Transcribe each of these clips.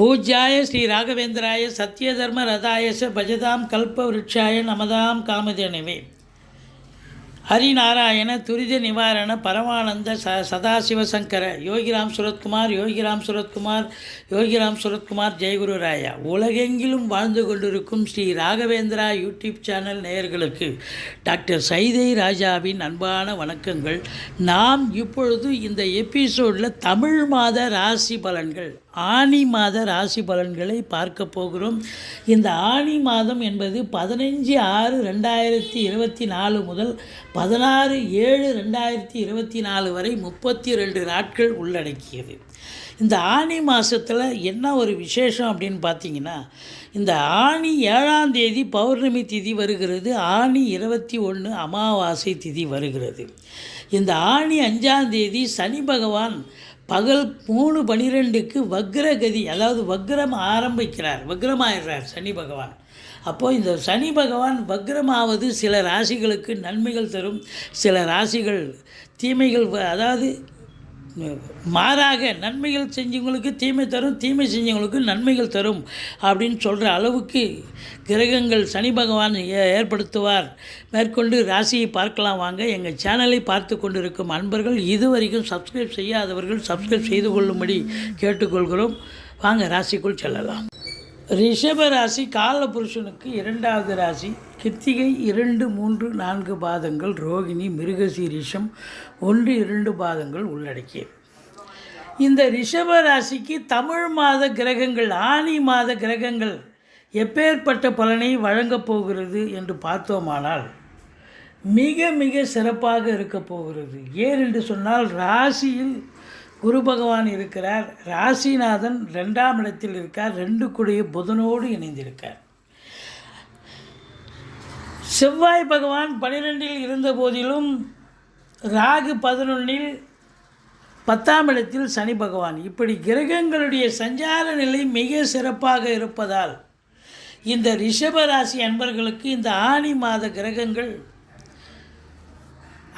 பூஜ்யாய ஸ்ரீ ராகவேந்திராய சத்யதர்ம ரதாயச பஜதாம் கல்ப விருட்சாய நமதாம் காமதேனவே. ஹரிநாராயண துரித நிவாரண பரமானந்த ச சதாசிவசங்கர யோகிராம் சுரத்குமார் யோகிராம் சுரத்குமார் யோகிராம் சுரத்குமார் ஜெயகுரு ராயா. உலகெங்கிலும் வாழ்ந்து கொண்டிருக்கும் ஸ்ரீ ராகவேந்திரா யூடியூப் சேனல் நேயர்களுக்கு டாக்டர் சைதை ராஜாவின் அன்பான வணக்கங்கள். நாம் இப்பொழுது இந்த எபிசோடில் தமிழ் மாத ராசி பலன்கள். ஆனி மாத ராசி பலன்களை பார்க்க போகிறோம். இந்த ஆனி மாதம் என்பது பதினஞ்சு ஆறு ரெண்டாயிரத்தி இருபத்தி நாலு முதல் பதினாறு ஏழு ரெண்டாயிரத்தி இருபத்தி நாலு வரை முப்பத்தி ரெண்டு நாட்கள் உள்ளடக்கியது. இந்த ஆனி மாதத்தில் என்ன ஒரு விசேஷம் அப்படின்னு பார்த்தீங்கன்னா இந்த ஆணி ஏழாம் தேதி பௌர்ணமி திதி வருகிறது. ஆணி இருபத்தி ஒன்று அமாவாசை திதி வருகிறது. இந்த ஆணி அஞ்சாம் தேதி சனி பகவான் பகல் மூணு பனிரெண்டுக்கு வக்ரகதி அதாவது வக்ரம் ஆரம்பிக்கிறார். வக்ரமாயிடுறார் சனி பகவான். அப்போது இந்த சனி பகவான் வக்ரமாவது சில ராசிகளுக்கு நன்மைகள் தரும். சில ராசிகள் தீமைகள் வ- அதாவது மாறாக நன்மைகள் செஞ்சவங்களுக்கு தீமை தரும் தீமை செஞ்சவங்களுக்கு நன்மைகள் தரும் அப்படின்னு சொல்கிற அளவுக்கு கிரகங்கள் சனி பகவான் ஏ- ஏற்படுத்துவார். மேற்கொண்டு ராசியை பார்க்கலாம் வாங்க. எங்கள் சேனலை பார்த்து கொண்டிருக்கும் அன்பர்கள் இதுவரைக்கும் சப்ஸ்கிரைப் செய்யாதவர்கள் சப்ஸ்கிரைப் செய்து கொள்ளும்படி கேட்டுக்கொள்கிறோம். வாங்க ராசிக்குள் செல்லலாம். ரிஷப ராசி கால புருஷனுக்கு இரண்டாவது ராசி கிருத்திகை இரண்டு மூன்று நான்கு பாதங்கள் ரோகிணி மிருகசீரிஷம் ஒன்று இரண்டு பாதங்கள் உள்ளடக்கியது இந்த ரிஷப ராசிக்கு தமிழ் மாத கிரகங்கள் ஆனி மாத கிரகங்கள் எப்பேற்பட்ட பலனை வழங்கப் போகிறது என்று பார்த்தோமானால் மிக மிக சிறப்பாக இருக்கப் போகிறது. ஏன் என்று சொன்னால் ராசியில் குரு பகவான் இருக்கிறார். ராசிநாதன் ரெண்டாம் இடத்தில் இருக்கார். ரெண்டு கூடிய புதனோடு இணைந்திருக்கார். செவ்வாய் பகவான் பன்னிரெண்டில் இருந்த போதிலும் ராகு பதினொன்றில் பத்தாம் இடத்தில் சனி பகவான். இப்படி கிரகங்களுடைய சஞ்சார நிலை மிக சிறப்பாக இருப்பதால் இந்த ரிஷபராசி அன்பர்களுக்கு இந்த ஆனி மாத கிரகங்கள்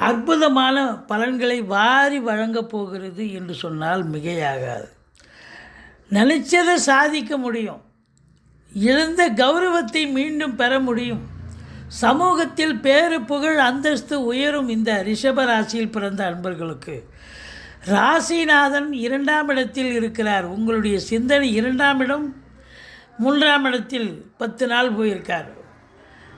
அற்புதமான பலன்களை வாரி வழங்கப் போகிறது என்று சொன்னால் மிகையாகாது. நினைச்சதை சாதிக்க முடியும். இழந்த கௌரவத்தை மீண்டும் பெற முடியும். சமூகத்தில் பேரு புகழ் அந்தஸ்து உயரும் இந்த ரிஷப ராசியில் பிறந்த அன்பர்களுக்கு. ராசிநாதன் இரண்டாம் இடத்தில் இருக்கிறார். உங்களுடைய சிந்தனை இரண்டாம் இடம் மூன்றாம் இடத்தில் பத்து நாள் போயிருக்கார்.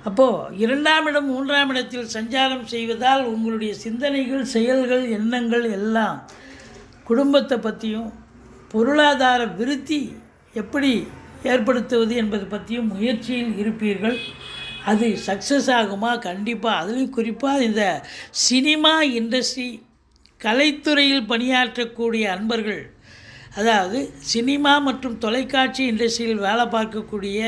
அப்போது இரண்டாம் இடம் மூன்றாம் இடத்தில் சஞ்சாரம் செய்வதால் உங்களுடைய சிந்தனைகள் செயல்கள் எண்ணங்கள் எல்லாம் குடும்பத்தை பற்றியும் பொருளாதார விருத்தி எப்படி ஏற்படுத்துவது என்பது பற்றியும் முயற்சியில் இருப்பீர்கள். அது சக்ஸஸ் ஆகுமா? கண்டிப்பாக அதுலேயும் குறிப்பாக இந்த சினிமா இண்டஸ்ட்ரி கலைத்துறையில் பணியாற்றக்கூடிய அன்பர்கள் அதாவது சினிமா மற்றும் தொலைக்காட்சி இண்டஸ்ட்ரியில் வேலை பார்க்கக்கூடிய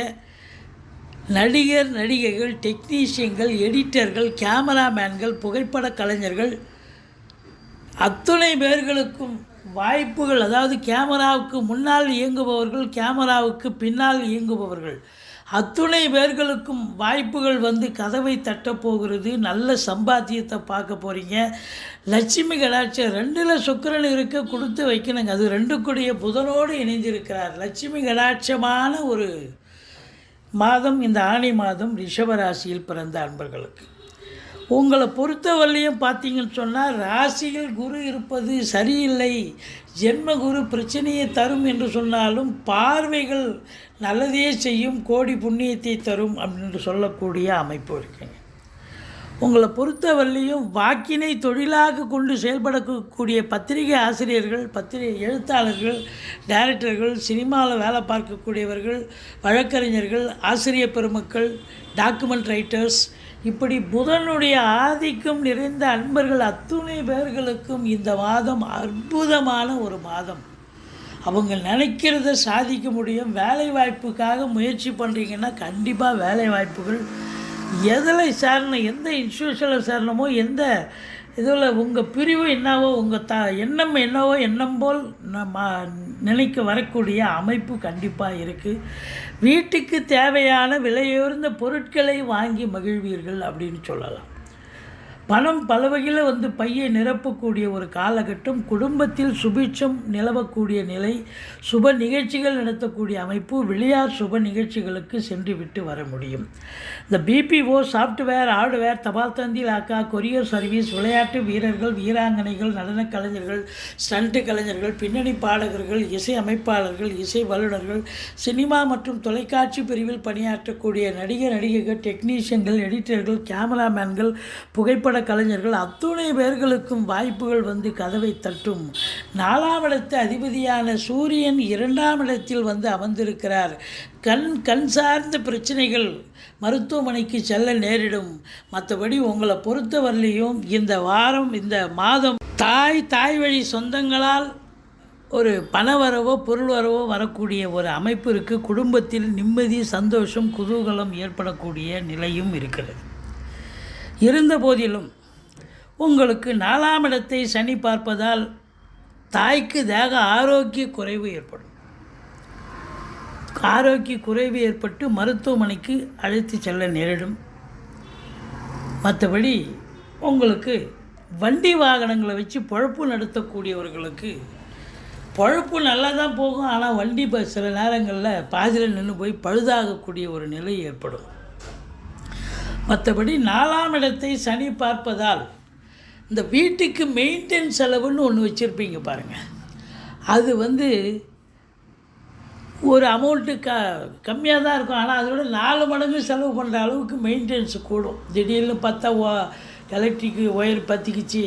நடிகர் நடிகைகள் டெக்னீஷியன்கள் எடிட்டர்கள் கேமராமேன்கள் புகைப்பட கலைஞர்கள் அத்துணை பேர்களுக்கும் வாய்ப்புகள் அதாவது கேமராவுக்கு முன்னால் இயங்குபவர்கள் கேமராவுக்கு பின்னால் இயங்குபவர்கள் அத்துணை பேர்களுக்கும் வாய்ப்புகள் வந்து கதவை தட்டப்போகிறது நல்ல சம்பாத்தியத்தை பார்க்க போகிறீங்க லட்சுமி கடாட்சம் ரெண்டில் சுக்கரன் இருக்க கொடுத்து வைக்கணுங்க. அது ரெண்டு கூடிய புதனோடு இணைஞ்சிருக்கிறார் லட்சுமி கடாட்சமான ஒரு மாதம் இந்த ஆணி மாதம் ரிஷபராசியில் பிறந்த அன்பர்களுக்கு. உங்களை பொறுத்தவரையும் பார்த்தீங்கன்னு சொன்னால் ராசியில் குரு இருப்பது சரியில்லை. ஜென்ம குரு பிரச்சனையை தரும் என்று சொன்னாலும் பார்வைகள் நல்லதையே செய்யும் கோடி புண்ணியத்தை தரும் அப்படின்னு சொல்லக்கூடிய அமைப்பு இருக்குங்க உங்களை பொறுத்தவரையிலையும் வாக்கினை தொழிலாக கொண்டு செயல்படக்கூடிய பத்திரிகை ஆசிரியர்கள் பத்திரிகை எழுத்தாளர்கள் டைரக்டர்கள் சினிமாவில் வேலை பார்க்கக்கூடியவர்கள் வழக்கறிஞர்கள் ஆசிரியர் பெருமக்கள் டாக்குமெண்ட் ரைட்டர்ஸ் இப்படி புதனுடைய ஆதிக்கம் நிறைந்த அன்பர்கள் அத்துணை பேர்களுக்கும் இந்த மாதம் அற்புதமான ஒரு மாதம். அவங்க நினைக்கிறத சாதிக்க முடியும். வேலை வாய்ப்புக்காக முயற்சி பண்ணுறீங்கன்னா கண்டிப்பாக வேலை வாய்ப்புகள் எதில் சேரணும் எந்த இன்ஸ்டியூஷனில் சேரணுமோ எந்த இதில் உங்கள் பிரிவு என்னவோ உங்கள் த எண்ணம் என்னவோ எண்ணம் போல் நம்ம நினைக்க வரக்கூடிய அமைப்பு கண்டிப்பாக இருக்குது வீட்டுக்கு தேவையான விலையுயர்ந்த பொருட்களை வாங்கி மகிழ்வீர்கள் அப்படின்னு சொல்லலாம். பணம் பல வகையில் வந்து பையை நிரப்பக்கூடிய ஒரு காலகட்டம் குடும்பத்தில் சுபிட்சம் நிலவக்கூடிய நிலை சுப நிகழ்ச்சிகள் நடத்தக்கூடிய அமைப்பு வெளியார் சுப நிகழ்ச்சிகளுக்கு சென்று விட்டு வர முடியும். இந்த பிபிஓ சாஃப்ட்வேர் ஹார்ட்வேர் தபால் தந்தி லாக்கா கொரியர் சர்வீஸ் விளையாட்டு வீரர்கள் வீராங்கனைகள் நடனக் கலைஞர்கள் ஸ்டண்ட் கலைஞர்கள் பின்னணி பாடகர்கள் இசை அமைப்பாளர்கள் இசை வல்லுநர்கள் சினிமா மற்றும் தொலைக்காட்சி பிரிவில் பணியாற்றக்கூடிய நடிகர் நடிகைகள் டெக்னீஷியன்கள் எடிட்டர்கள் கேமராமேன்கள் புகைப்பட கலைஞர்கள் அத்துணை பேர்களுக்கும் வாய்ப்புகள் வந்து கதவை தட்டும். நாலாம் இடத்து அதிபதியான சூரியன் இரண்டாம் இடத்தில் வந்து அமர்ந்திருக்கிறார். கண் கண் சார்ந்த பிரச்சனைகள் மருத்துவமனைக்கு செல்ல நேரிடும். மற்றபடி உங்களை பொறுத்தவரையிலையும் இந்த வாரம் இந்த மாதம் தாய் தாய் வழி சொந்தங்களால் ஒரு பண வரவோ பொருள் வரவோ வரக்கூடிய ஒரு அமைப்பு இருக்குது குடும்பத்தில் நிம்மதி சந்தோஷம் குதூகலம் ஏற்படக்கூடிய நிலையும் இருக்கிறது. இருந்த போதிலும் உங்களுக்கு நாலாம் இடத்தை சனி பார்ப்பதால் தாய்க்கு தேக ஆரோக்கிய குறைவு ஏற்படும். ஆரோக்கிய குறைவு ஏற்பட்டு மருத்துவமனைக்கு அழைத்து செல்ல நேரிடும். மற்றபடி உங்களுக்கு வண்டி வாகனங்களை வச்சு பொழப்பு நடத்தக்கூடியவர்களுக்கு பொழப்பு நல்லா தான் போகும் ஆனால் வண்டி இப்போ சில நேரங்களில் பாதியில் நின்று போய் பழுதாகக்கூடிய ஒரு நிலை ஏற்படும். மற்றபடி நாலாம் இடத்தை சனி பார்ப்பதால் இந்த வீட்டுக்கு மெயின்டெனன்ஸ் செலவுன்னு ஒன்று வச்சுருப்பீங்க பாருங்கள் அது வந்து ஒரு அமௌண்ட்டு க கம்மியாக தான் இருக்கும். ஆனால் அதோட நாலு மடங்கு செலவு பண்ணுற அளவுக்கு மெயின்டெனன்ஸ் கூடும். திடீர்னு பார்த்தா ஓ எலக்ட்ரிக்கு ஒயர் பற்றிக்கிச்சு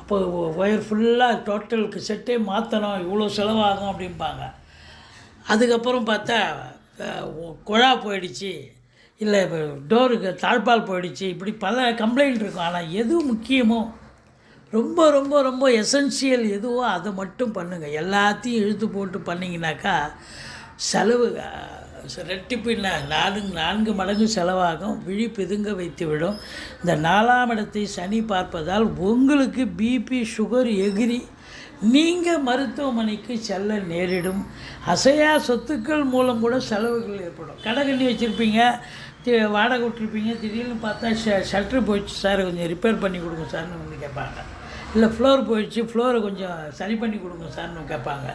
அப்போ ஒயர் ஃபுல்லாக டோட்டலுக்கு செட்டே மாற்றணும் இவ்வளோ செலவாகும் அப்படிம்பாங்க. அதுக்கப்புறம் பார்த்தா குழா போயிடுச்சு. இல்லை இப்போ டோருக்கு தாழ்பால் போயிடுச்சு இப்படி பல கம்ப்ளைண்ட் இருக்கும். ஆனால் எது முக்கியமோ ரொம்ப ரொம்ப ரொம்ப எசென்சியல் எதுவோ அதை மட்டும் பண்ணுங்கள் எல்லாத்தையும் இழுத்து போட்டு பண்ணிங்கனாக்கா செலவு ரெட்டிப்பு என்ன? நான்கு நான்கு மடங்கு செலவாகும். விழி பிதுங்க வைத்து விடும். இந்த நாலாம் இடத்தை சனி பார்ப்பதால் உங்களுக்கு பிபி சுகர் எகிரி நீங்கள் மருத்துவமனைக்கு செல்ல நேரிடும். அசையா சொத்துக்கள் மூலம் கூட செலவுகள் ஏற்படும். கடை கண்ணி வச்சுருப்பீங்க வாடகை விட்டுருப்பீங்க திடீர்னு பார்த்தா ஷ ஷட்ரு போயிடுச்சு சார் கொஞ்சம் ரிப்பேர் பண்ணி கொடுங்க சார்னு வந்து கேட்பாங்க. இல்லை ஃப்ளோர் போயிடுச்சு ஃப்ளோரை கொஞ்சம் சரி பண்ணி கொடுங்க சார்னு கேட்பாங்க.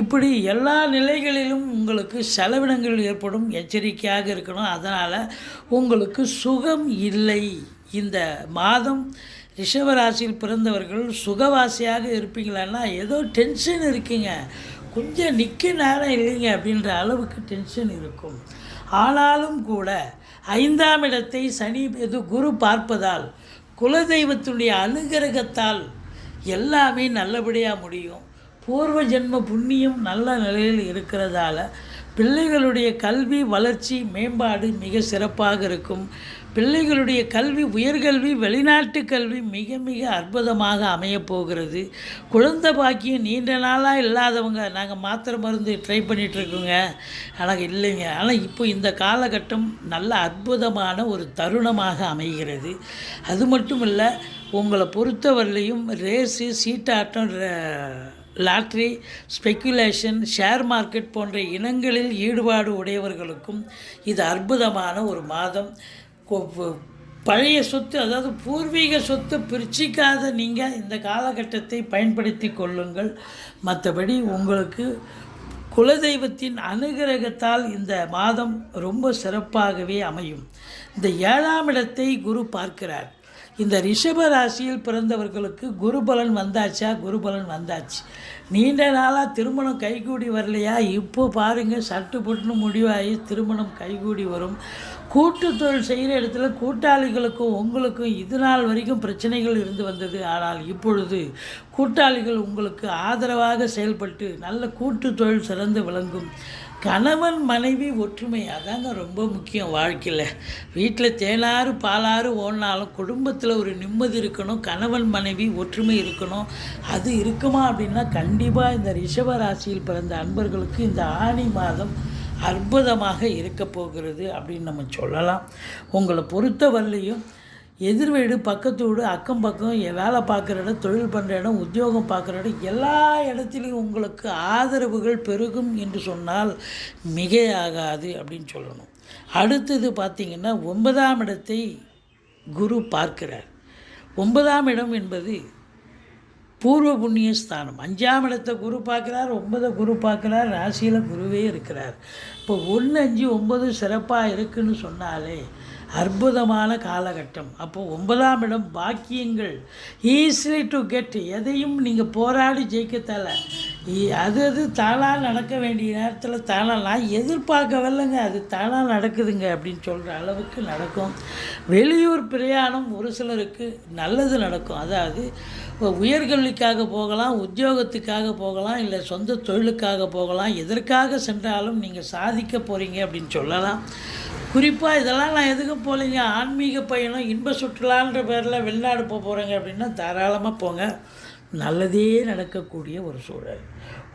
இப்படி எல்லா நிலைகளிலும் உங்களுக்கு செலவினங்கள் ஏற்படும் எச்சரிக்கையாக இருக்கணும். அதனால் உங்களுக்கு சுகம் இல்லை. இந்த மாதம் ரிஷபராசியில் பிறந்தவர்கள் சுகவாசியாக இருப்பீங்களான்னா ஏதோ டென்ஷன் இருக்கீங்க. கொஞ்சம் நிற்க நேரம் இல்லைங்க அப்படின்ற அளவுக்கு டென்ஷன் இருக்கும். ஆனாலும் கூட ஐந்தாம் இடத்தை சனி எது குரு பார்ப்பதால் குலதெய்வத்துடைய அனுகிரகத்தால் எல்லாமே நல்லபடியாக முடியும். பூர்வ ஜென்ம புண்ணியம் நல்ல நிலையில் இருக்கிறதால பிள்ளைகளுடைய கல்வி வளர்ச்சி மேம்பாடு மிக சிறப்பாக இருக்கும். பிள்ளைகளுடைய கல்வி உயர்கல்வி வெளிநாட்டு கல்வி மிக மிக அற்புதமாக அமையப்போகிறது குழந்தை பாக்கியம் நீண்ட நாளாக இல்லாதவங்க நாங்கள் மாத்திரை மருந்து ட்ரை பண்ணிகிட்ருக்கோங்க ஆனால் இல்லைங்க. ஆனால் இப்போ இந்த காலகட்டம் நல்ல அற்புதமான ஒரு தருணமாக அமைகிறது. அது மட்டும் இல்லை உங்களை பொறுத்தவரையிலையும் ரேஸு சீட்டாட்டம் ர- லாட்ரி ஸ்பெக்குலேஷன் ஷேர் மார்க்கெட் போன்ற இனங்களில் ஈடுபாடு உடையவர்களுக்கும் இது அற்புதமான ஒரு மாதம். பழைய சொத்து அதாவது பூர்வீக சொத்து பிரிச்சிக்காத நீங்கள் இந்த காலகட்டத்தை பயன்படுத்தி கொள்ளுங்கள். மற்றபடி உங்களுக்கு குலதெய்வத்தின் அனுகிரகத்தால் இந்த மாதம் ரொம்ப சிறப்பாகவே அமையும். இந்த ஏழாம் இடத்தை குரு பார்க்கிறார். இந்த ரிஷப ராசியில் பிறந்தவர்களுக்கு குருபலன் வந்தாச்சா? குருபலன் வந்தாச்சு. நீண்ட நாளாக திருமணம் கைகூடி வரலையா? இப்போ பாருங்கள் சட்டு புட்டுன்னு முடிவாகி திருமணம் கைகூடி வரும். கூட்டு தொழில் செய்கிற இடத்துல கூட்டாளிகளுக்கும் உங்களுக்கும் இது நாள் வரைக்கும் பிரச்சனைகள் இருந்து வந்தது. ஆனால் இப்பொழுது கூட்டாளிகள் உங்களுக்கு ஆதரவாக செயல்பட்டு நல்ல கூட்டு தொழில் சிறந்து விளங்கும். கணவன் மனைவி ஒற்றுமை அதாங்க ரொம்ப முக்கியம் வாழ்க்கையில். வீட்டில் தேனாறு பாலாறு ஓடினாலும் குடும்பத்தில் ஒரு நிம்மதி இருக்கணும் கணவன் மனைவி ஒற்றுமை இருக்கணும். அது இருக்குமா அப்படின்னா கண்டிப்பாக இந்த ரிஷப ராசியில் பிறந்த அன்பர்களுக்கு இந்த ஆணி மாதம் அற்புதமாக இருக்க போகிறது அப்படின்னு நம்ம சொல்லலாம். உங்களை பொறுத்தவரையிலையும் எதிர் வீடு பக்கத்து வீடு அக்கம் பக்கம் எ- வேலை பார்க்குற இடம் தொழில் பண்ணுற இடம் உத்தியோகம் பார்க்குற இடம் எல்லா இடத்துலையும் உங்களுக்கு ஆதரவுகள் பெருகும் என்று சொன்னால் மிகையாகாது அப்படின்னு சொல்லணும். அடுத்தது பார்த்திங்கன்னா ஒன்பதாம் இடத்தை குரு பார்க்கிறார். ஒன்பதாம் இடம் என்பது பூர்வ புண்ணிய ஸ்தானம். அஞ்சாம் இடத்தை குரு பார்க்குறார் ஒன்பதை குரு பார்க்குறார் ராசியில் குருவே இருக்கிறார். இப்போ ஒன்று அஞ்சு ஒன்பது சிறப்பாக இருக்குன்னு சொன்னாலே அற்புதமான காலகட்டம். அப்போ ஒன்பதாம் இடம் பாக்கியங்கள். ஈஸிலி டு கெட் எதையும் நீங்கள் போராடி ஜெயிக்கத்தால. இ- அது அது தானாக நடக்க வேண்டிய நேரத்தில் தானாக நான் எதிர்பார்க்கவில்லைங்க. அது தானாக நடக்குதுங்க அப்படின்னு சொல்கிற அளவுக்கு நடக்கும். வெளியூர் பிரயாணம் ஒரு சிலருக்கு நல்லது நடக்கும். அதாவது உயர்கல்விக்காக போகலாம் உத்தியோகத்துக்காக போகலாம் இல்லை சொந்த தொழிலுக்காக போகலாம் எதற்காக சென்றாலும் நீங்கள் சாதிக்க போகிறீங்க அப்படின்னு சொல்லலாம். குறிப்பாக இதெல்லாம் நான் எதுக்கு போகலைங்க ஆன்மீக பயணம் இன்ப சுற்றுலான்ற பேரில் வெளிநாடு போக போகிறேங்க அப்படின்னா தாராளமாக போங்க. நல்லதே நடக்கக்கூடிய ஒரு சூழல்.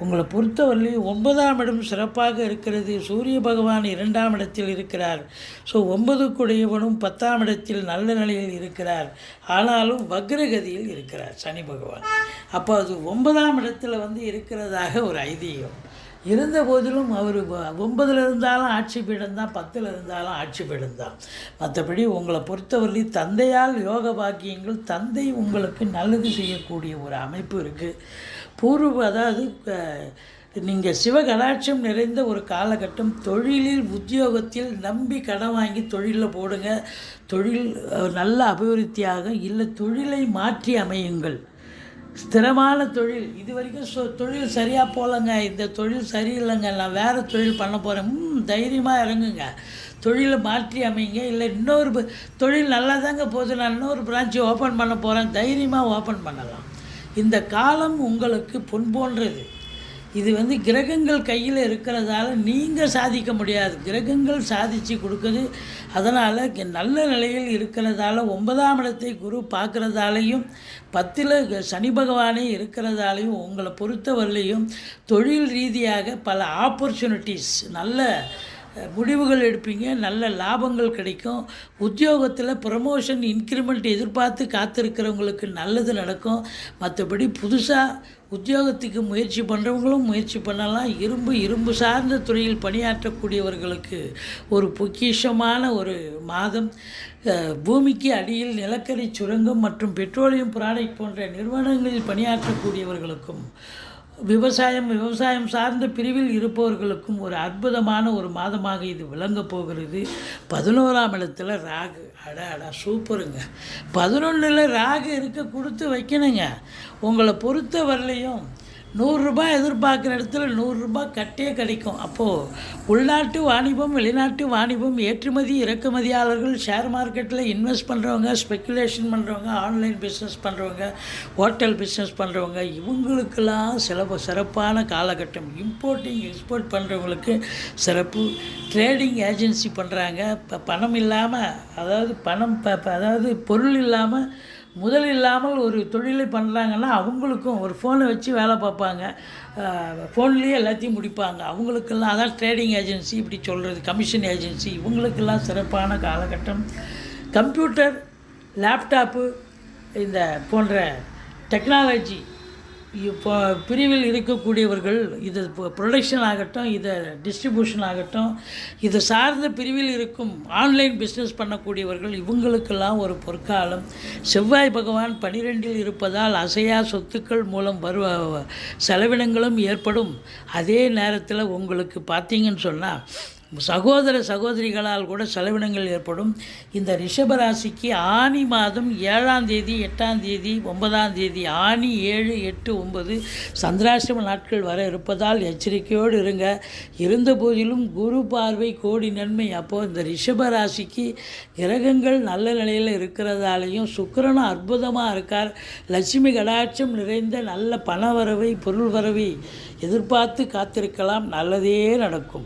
உங்களை பொறுத்தவரையிலும் ஒன்பதாம் இடம் சிறப்பாக இருக்கிறது. சூரிய பகவான் இரண்டாம் இடத்தில் இருக்கிறார். ஸோ ஒன்பதுக்குடையவனும் பத்தாம் இடத்தில் நல்ல நிலையில் இருக்கிறார். ஆனாலும் வக்ரகதியில் இருக்கிறார் சனி பகவான். அப்போ அது ஒன்பதாம் இடத்துல வந்து இருக்கிறதாக ஒரு ஐதீகம். இருந்த போதிலும் அவர் ஒன்பதில் இருந்தாலும் ஆட்சி பீடம் தான் பத்தில் இருந்தாலும் ஆட்சி பீடம் தான் மற்றபடி உங்களை பொறுத்தவரை தந்தையால் யோக பாக்கியங்கள் தந்தை உங்களுக்கு நல்லது செய்யக்கூடிய ஒரு அமைப்பு இருக்குது பூர்வ அதாவது நீங்கள் சிவகடாட்சம் நிறைந்த ஒரு காலகட்டம் தொழிலில் உத்தியோகத்தில் நம்பி கடன் வாங்கி தொழிலில் போடுங்க. தொழில் நல்ல அபிவிருத்தியாக இல்லை தொழிலை மாற்றி அமையுங்கள். ஸ்திரமான தொழில் இது வரைக்கும் சொ தொழில் சரியாக போகலங்க. இந்த தொழில் சரியில்லைங்க. நான் வேறு தொழில் பண்ண போகிறேன் ம் தைரியமாக இறங்குங்க. தொழிலை மாற்றி அமைங்க. இல்லை இன்னொரு தொழில் நல்லா தாங்க போகுது. நான் இன்னொரு பிரான்ச்சு ஓப்பன் பண்ண போகிறேன் தைரியமாக ஓப்பன் பண்ணலாம். இந்த காலம் உங்களுக்கு பொன் போன்றது. இது வந்து கிரகங்கள் கையில் இருக்கிறதால நீங்கள் சாதிக்க முடியாது. கிரகங்கள் சாதித்து கொடுக்குது. அதனால் நல்ல நிலையில் இருக்கிறதால ஒன்பதாம் இடத்தை குரு பார்க்குறதாலையும் பத்தில் சனி பகவானே இருக்கிறதாலையும் உங்களை பொறுத்தவரையிலையும் தொழில் ரீதியாக பல ஆப்பர்ச்சுனிட்டிஸ் நல்ல முடிவுகள் எடுப்பீங்க நல்ல லாபங்கள் கிடைக்கும். உத்தியோகத்தில் ப்ரமோஷன் இன்க்ரிமெண்ட் எதிர்பார்த்து காத்திருக்கிறவங்களுக்கு நல்லது நடக்கும். மற்றபடி புதுசாக உத்தியோகத்துக்கு முயற்சி பண்ணுறவங்களும் முயற்சி பண்ணலாம். இரும்பு இரும்பு சார்ந்த துறையில் பணியாற்றக்கூடியவர்களுக்கு ஒரு பொக்கிஷமான ஒரு மாதம். பூமிக்கு அடியில் நிலக்கரி சுரங்கம் மற்றும் பெட்ரோலியம் ப்ராடக்ட் போன்ற நிறுவனங்களில் பணியாற்றக்கூடியவர்களுக்கும் விவசாயம் விவசாயம் சார்ந்த பிரிவில் இருப்பவர்களுக்கும் ஒரு அற்புதமான ஒரு மாதமாக இது விளங்கப் போகிறது. பதினோராம் இடத்துல ராகு. அட அட சூப்பருங்க. பதினொன்றில் ராகு இருக்க கொடுத்து வைக்கணுங்க. உங்களை பொறுத்த வரலையும் நூறுரூபா எதிர்பார்க்குற இடத்துல நூறுரூபா கட்டே கிடைக்கும். அப்போது உள்நாட்டு வாணிபம் வெளிநாட்டு வாணிபம் ஏற்றுமதி இறக்குமதியாளர்கள் ஷேர் மார்க்கெட்டில் இன்வெஸ்ட் பண்ணுறவங்க ஸ்பெக்குலேஷன் பண்ணுறவங்க ஆன்லைன் பிஸ்னஸ் பண்ணுறவங்க ஹோட்டல் பிஸ்னஸ் பண்ணுறவங்க இவங்களுக்கெல்லாம் சிறப்பு சிறப்பான காலகட்டம். இம்போர்ட்டிங் எக்ஸ்போர்ட் பண்ணுறவங்களுக்கு சிறப்பு. ட்ரேடிங் ஏஜென்சி பண்ணுறாங்க இப்போ பணம் இல்லாமல் அதாவது பணம் அதாவது பொருள் இல்லாமல் முதல் இல்லாமல் ஒரு தொழிலை பண்ணுறாங்கன்னா அவங்களுக்கும் ஒரு ஃபோனை வச்சு வேலை பார்ப்பாங்க. ஃபோன்லேயே எல்லாத்தையும் முடிப்பாங்க. அவங்களுக்கெல்லாம் அதான் ட்ரேடிங் ஏஜென்சி இப்படி சொல்கிறது கமிஷன் ஏஜென்சி இவங்களுக்கெல்லாம் சிறப்பான காலகட்டம். கம்ப்யூட்டர் லேப்டாப்பு இந்த போன்ற டெக்னாலஜி இப்போ பிரிவில் இருக்கக்கூடியவர்கள் இது ப்ரொடக்ஷன் ஆகட்டும் இதை டிஸ்ட்ரிபியூஷன் ஆகட்டும் இது சார்ந்த பிரிவில் இருக்கும் ஆன்லைன் பிஸ்னஸ் பண்ணக்கூடியவர்கள் இவங்களுக்கெல்லாம் ஒரு பொற்காலம். செவ்வாய் பகவான் பனிரெண்டில் இருப்பதால் அசையா சொத்துக்கள் மூலம் வருவ செலவினங்களும் ஏற்படும். அதே நேரத்தில் உங்களுக்கு பார்த்தீங்கன்னு சொன்னால் சகோதர சகோதரிகளால் கூட செலவினங்கள் ஏற்படும். இந்த ரிஷபராசிக்கு ஆனி மாதம் ஏழாம் தேதி எட்டாம் தேதி ஒன்பதாம் தேதி ஆனி ஏழு எட்டு ஒன்பது சந்திராசிரம நாட்கள் வர இருப்பதால் எச்சரிக்கையோடு இருங்க. இருந்த போதிலும் குரு பார்வை கோடி நன்மை. அப்போது இந்த ரிஷபராசிக்கு கிரகங்கள் நல்ல நிலையில் இருக்கிறதாலையும் சுக்கிரனும் அற்புதமாக இருக்கார். லட்சுமி கடாட்சம் நிறைந்த நல்ல பண வரவை பொருள் வரவை எதிர்பார்த்து காத்திருக்கலாம். நல்லதே நடக்கும்.